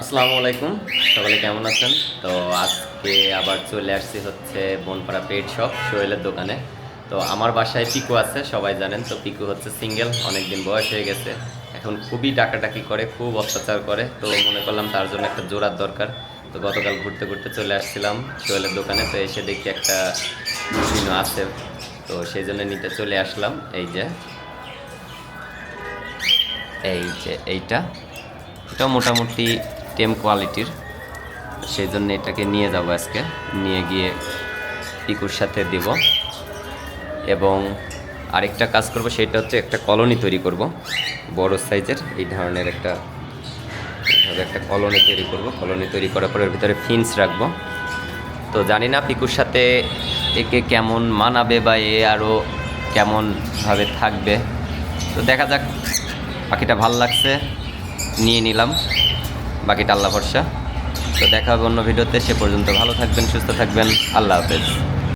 আসসালামু আলাইকুম, সকালে কেমন আছেন? তো আজকে আবার চলে আসছি হচ্ছে বনপাড়া পেট শপ সোহেলের দোকানে। তো আমার বাসায় পিকু আছে, সবাই জানেন, তো পিকু হচ্ছে সিঙ্গেল, অনেকদিন বয়স হয়ে গেছে। এখন খুবই ডাকাডাকি করে, খুব অত্যাচার করে, তো মনে করলাম তার জন্য একটা জোড়ার দরকার। তো গতকাল ঘুরতে ঘুরতে চলে আসছিলাম সোহেলের দোকানে, তো এসে দেখি একটা লুটিনো আছে। তো সেই জন্য নিতে চলে আসলাম, এই যে। এই যে এইটা। এটা মোটামুটি টেম কোয়ালিটির, সেই জন্য এটাকে নিয়ে যাব আজকে। নিয়ে গিয়ে পিকুর সাথে দেব। এবং আরেকটা কাজ করব, সেটা হচ্ছে একটা কলোনি তৈরি করব। বড় সাইজের, এই ধরনের একটা, এইভাবে একটা কলোনি তৈরি করব। কলোনি তৈরি করার পরে এর ভিতরে ফিন্স রাখব। তো জানি না পিকুর সাথে একে কেমন মানাবে বা এ আরও কেমনভাবে থাকবে। তো দেখা যাক পাখিটা ভালো লাগছে। নিয়ে নিলাম। বাকিটা আল্লাহ ভরসা। তো দেখা হবে অন্য ভিডিওতে, সে পর্যন্ত ভালো থাকবেন, সুস্থ থাকবেন, আল্লাহ হাফেজ।